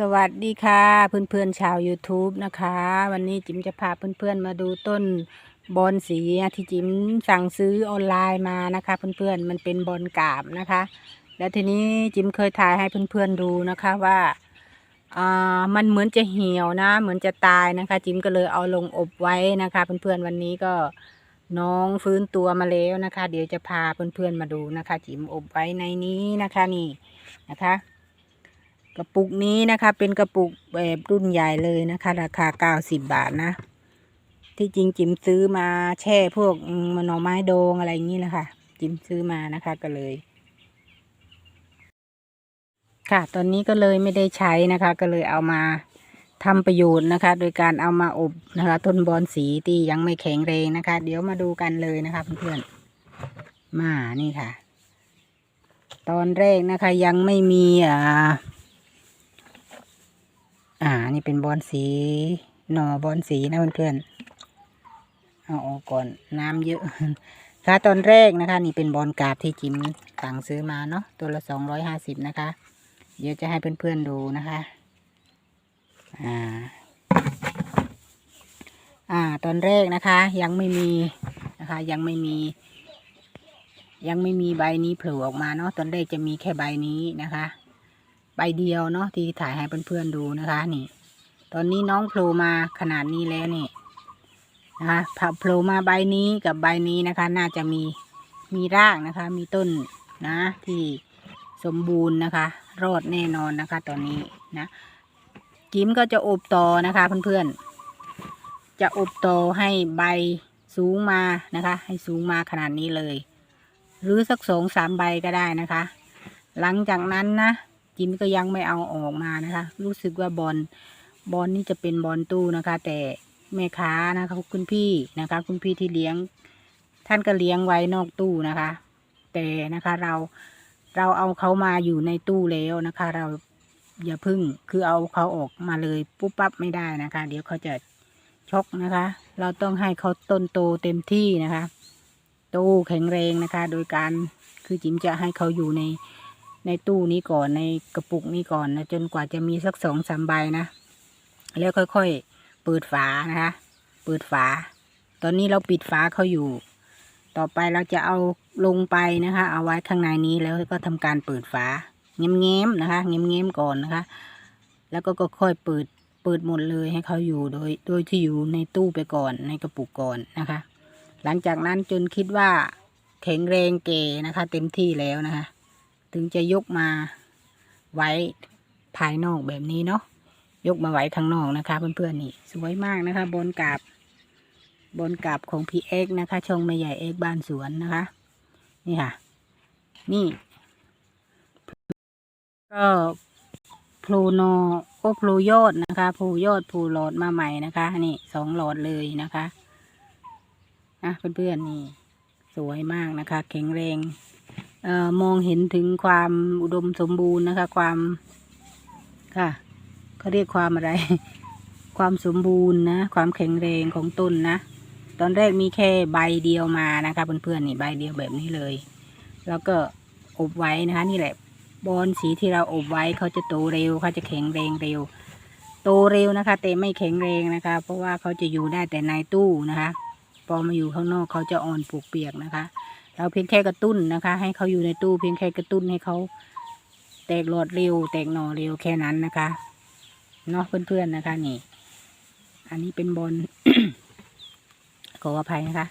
สวัสดีค่ะเพื่อนๆชาว YouTube นะคะ วันนี้จิมจะพาเพื่อนๆมาดูต้นบอนสีที่จิมสั่งซื้อออนไลน์มานะคะ เพื่อนๆมันเป็นบอนกาบนะคะ แล้วทีนี้จิมเคยถ่ายให้เพื่อนๆดูนะคะว่าอ่ามันเหมือนจะเหี่ยวนะ เหมือนจะตายนะคะ จิมก็เลยเอาลงอบไว้นะคะ เพื่อนๆวันนี้ก็น้องฟื้นตัวมาแล้วนะคะ เดี๋ยวจะพาเพื่อนๆมาดูนะคะ จิมอบไว้ในนี้นะคะนี่นะคะ กระปุกนี้นะคะ เป็นกระปุกแบบรุ่นใหญ่เลยนะคะ ราคาเก้าสิบบาทนะ ที่จริงจิมซื้อมาแช่พวกมหน่อไม้ดงอะไรอย่างนี้แหละค่ะ จิมซื้อมานะคะก็เลย ค่ะ ตอนนี้ก็เลยไม่ได้ใช้นะคะ ก็เลยเอามาทำประโยชน์นะคะ โดยการเอามาอบนะคะ ต้นบอนสีที่ยังไม่แข็งแรงนะคะ เดี๋ยวมาดูกันเลยนะคะเพื่อนๆมานี่ค่ะ ตอนแรกนะคะยังไม่มีอ่า อ่า นี่เป็นบอลสีหน่อบอลสีนะเพื่อนๆเอาออกก่อนน้ำเยอะค่ะตอนแรกนะคะ นี่เป็นบอลกราบที่จิมสั่งซื้อมาเนาะตัวละสองร้อยห้าสิบนะคะ เดี๋ยวจะให้เพื่อนๆดูนะคะ อ่า อ่า ตอนแรกนะคะ ยังไม่มีนะคะ ยังไม่มี ยังไม่มีใบนี้โผล่ออกมาเนาะตอนแรกจะมีแค่ใบนี้นะคะ ใบเดียวเนาะที่ถ่ายให้เพื่อนๆดูนะคะนี่ ตอนนี้น้องโผล่มาขนาดนี้แล้วนี่นะคะพอโผล่มาใบนี้กับใบนี้นะคะ น่าจะมีมีรากนะคะ มีต้นนะที่สมบูรณ์นะคะ รอดแน่นอนนะคะ ตอนนี้นะกิมก็จะอบต่อนะคะเพื่อนๆ จะอบต่อให้ใบสูงมานะคะ ให้สูงมาขนาดนี้เลย หรือสักสองสามใบก็ได้นะคะ หลังจากนั้นนะ จิมก็ยังไม่เอาออกมานะคะ รู้สึกว่าบอลบอลนี่จะเป็นบอลตู้นะคะ แต่แม่ค้านะคะคุณพี่นะคะ คุณพี่ที่เลี้ยง ท่านก็เลี้ยงไว้นอกตู้นะคะ แต่นะคะเราเราเอาเขามาอยู่ในตู้แล้วนะคะ เราอย่าพึ่งคือเอาเขาออกมาเลยปุ๊บปั๊บไม่ได้นะคะ เดี๋ยวเขาจะช็อกนะคะ เราต้องให้เขาต้นโตเต็มที่นะคะโตแข็งแรงนะคะ โดยการคือจิมจะให้เขาอยู่ใน ในตู้นี้ก่อนในกระปุกนี้ก่อนนะจนกว่าจะมีสักสองสามใบนะ แล้วค่อยๆเปิดฝานะคะ เปิดฝา ตอนนี้เราปิดฝาเขาอยู่ ต่อไปเราจะเอาลงไปนะคะ เอาไว้ข้างในนี้แล้วก็ทำการเปิดฝาเง้มๆนะคะเง้มๆก่อนนะคะ แล้วก็ก็ค่อยเปิดเปิดหมดเลยให้เขาอยู่โดยโดยที่อยู่ในตู้ไปก่อนในกระปุกก่อนนะคะ หลังจากนั้นจนคิดว่าแข็งแรงเกนะคะ เต็มที่แล้วนะคะ ถึงจะยกมาไว้ภายนอกแบบนี้เนาะยกมาไว้ข้างนอกนะคะเพื่อนๆนี่สวยมากนะคะ บนกาบบนกาบของพี่เอ็กนะคะ ช่องแม่ใหญ่เอ็กบ้านสวนนะคะ นี่ค่ะ นี่ ก็พลูโนโอพลูยอดนะคะพลูยอดพลูหลอดมาใหม่นะคะ นี่สองหลอดเลยนะคะนะเพื่อนๆนี่ สวยมากนะคะ แข็งแรง มองเห็นถึงความอุดมสมบูรณ์นะคะ ความค่ะเขาเรียกความอะไร ความสมบูรณ์นะ ความแข็งแรงของต้นนะตอนแรกมีแค่ใบเดียวมานะคะเพื่อนๆนี่ใบเดียวแบบนี้เลย แล้วก็อบไว้นะคะ นี่แหละบอนสีที่เราอบไว้เขาจะโตเร็วเขาจะแข็งแรงเร็ว โตเร็วนะคะ แต่ไม่แข็งแรงนะคะ เพราะว่าเขาจะอยู่ได้แต่ในตู้นะคะ พอมาอยู่ข้างนอกเขาจะอ่อนปวกเปียกนะคะ เราเพียงแค่กระตุ้นนะคะ ให้เขาอยู่ในตู้เพียงแค่กระตุ้นให้เขาแตกหลอดเร็ว แตกหน่อเร็วแค่นั้นนะคะเนาะเพื่อนๆนะคะนี่ อันนี้เป็นบอลขออภัยนะคะ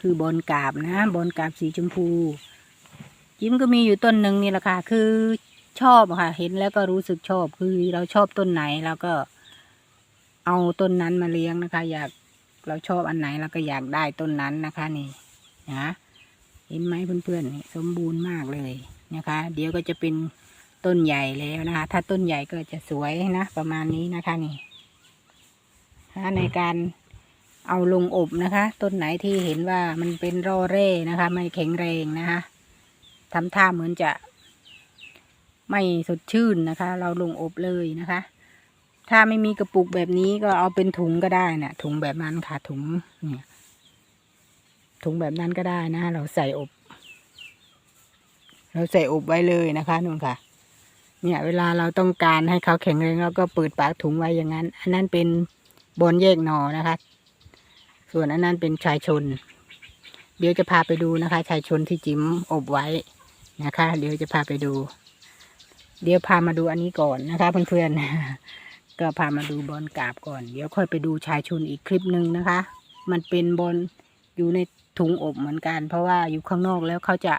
คือบอลกาบนะบอลกาบสีชมพู จิ้มก็มีอยู่ต้นหนึ่งนี่แหละค่ะ คือชอบค่ะ เห็นแล้วก็รู้สึกชอบ คือเราชอบต้นไหนเราก็เอาต้นนั้นมาเลี้ยงนะคะ อยากเราชอบอันไหนเราก็อยากได้ต้นนั้นนะคะ นี่นะ เห็นไหมเพื่อนๆนี่สมบูรณ์มากเลยนะคะ เดี๋ยวก็จะเป็นต้นใหญ่แล้วนะคะ ถ้าต้นใหญ่ก็จะสวยนะ ประมาณนี้นะคะนี่ถ้าในการเอาลงอบนะคะ ต้นไหนที่เห็นว่ามันเป็นรอเร่นะคะ ไม่แข็งแรงนะคะทำท่าเหมือนจะ ไม่สดชื่นนะคะ เราลงอบเลยนะคะ ถ้าไม่มีกระปุกแบบนี้ก็เอาเป็นถุงก็ได้นะ่ะ ถุงแบบนั้นค่ะถุงเนี่ย ถุงแบบนั้นก็ได้นะเราใส่อบ เราใส่อบไว้เลยนะคะนู่นค่ะ เนี่ย เวลาเราต้องการให้เขาแข็งแรงเราก็เปิดปากถุงไว้อย่างนั้น อันนั้นเป็นบอนแยกหนอนะคะ ส่วนอันนั้นเป็นชายชน เดี๋ยวจะพาไปดูนะคะ ชายชนที่จิ๋มอบไว้นะคะ เดี๋ยวจะพาไปดู เดี๋ยวพามาดูอันนี้ก่อนนะคะ เพื่อนๆก็พามาดูบอลกาบก่อน เดี๋ยวค่อยไปดูชายชนอีกคลิปหนึ่งนะคะ มันเป็นบอลอยู่ใน ถุงอบเหมือนกัน เพราะว่าอยู่ข้างนอกแล้วเขาจะ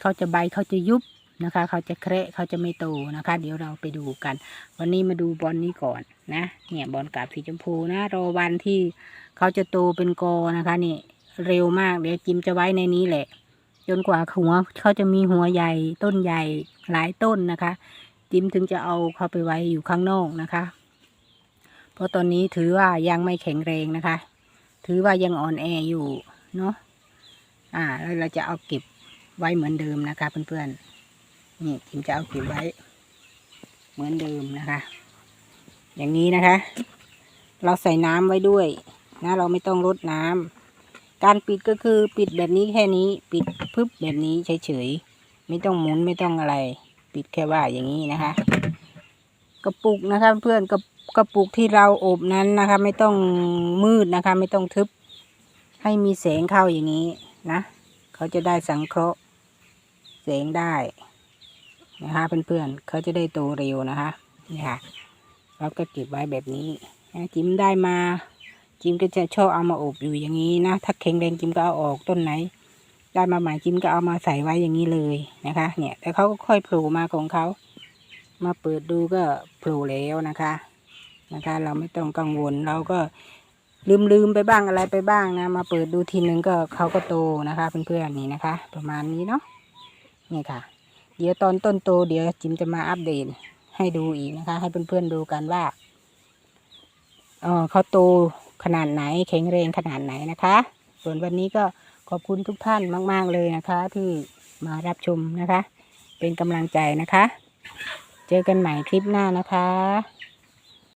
เขาจะใบเขาจะยุบนะคะ เขาจะแคระเขาจะไม่โตนะคะ เดี๋ยวเราไปดูกัน วันนี้มาดูบอลนี้ก่อนนะ เนี่ยบอลกาบสีชมพูนะรอวันที่เขาจะโตเป็นกอนะคะนี่เร็วมากเดี๋ยวจิมจะไว้ในนี้แหละ จนกว่าหัวเขาจะมีหัวใหญ่ต้นใหญ่หลายต้นนะคะ จิมถึงจะเอาเขาไปไว้อยู่ข้างนอกนะคะ เพราะตอนนี้ถือว่ายังไม่แข็งแรงนะคะ ถือว่ายังอ่อนแออยู่ เนาะอ่าแล้วเราจะเอาเก็บไว้เหมือนเดิมนะคะเพื่อนๆนี่จิมจะเอาเก็บไว้ เหมือนเดิมนะคะ อย่างนี้นะคะ เราใส่น้ำไว้ด้วยนะเราไม่ต้องรดน้ำการปิดก็คือปิดแบบนี้แค่นี้ ปิดพึบแบบนี้เฉยๆไม่ต้องหมุนไม่ต้องอะไร ปิดแค่ว่าอย่างนี้นะคะ กระปุกนะคะเพื่อนกระกระปุกที่เราอบนั้นนะคะ ไม่ต้องมืดนะคะ ไม่ต้องทึบ ให้มีแสงเข้าอย่างนี้นะ เขาจะได้สังเคราะห์แสงได้นะคะเพื่อนๆเขาจะได้โตเร็วนะคะนี่ค่ะเราก็เก็บไว้แบบนี้นะจิ้มได้มา จิ้มก็จะชอบเอามาอบอยู่อย่างนี้นะ ถ้าแข็งแรงจิ้มก็เอาออกต้นไหน ได้มาใหม่จิ้มก็เอามาใส่ไว้อย่างนี้เลยนะคะ เนี่ย แต่เขาก็ค่อยโผล่มาของเขา มาเปิดดูก็โผล่แล้วนะคะ นะคะ เราไม่ต้องกังวลเราก็ ลืมลืมๆไปบ้างอะไรไปบ้างนะ มาเปิดดูทีนึงก็เขาก็โตนะคะเพื่อนๆนี่นะคะ ประมาณนี้เนาะนี่ค่ะ เดี๋ยวตอนต้นโต เดี๋ยวจิมจะมาอัปเดตให้ดูอีกนะคะ ให้เพื่อนๆดูกันว่าเออเขาโตขนาดไหนแข็งแรงขนาดไหนนะคะ ส่วนวันนี้ก็ขอบคุณทุกท่านมาก ๆเลยนะคะ ที่มารับชมนะคะ เป็นกำลังใจนะคะ เจอกันใหม่คลิปหน้านะคะ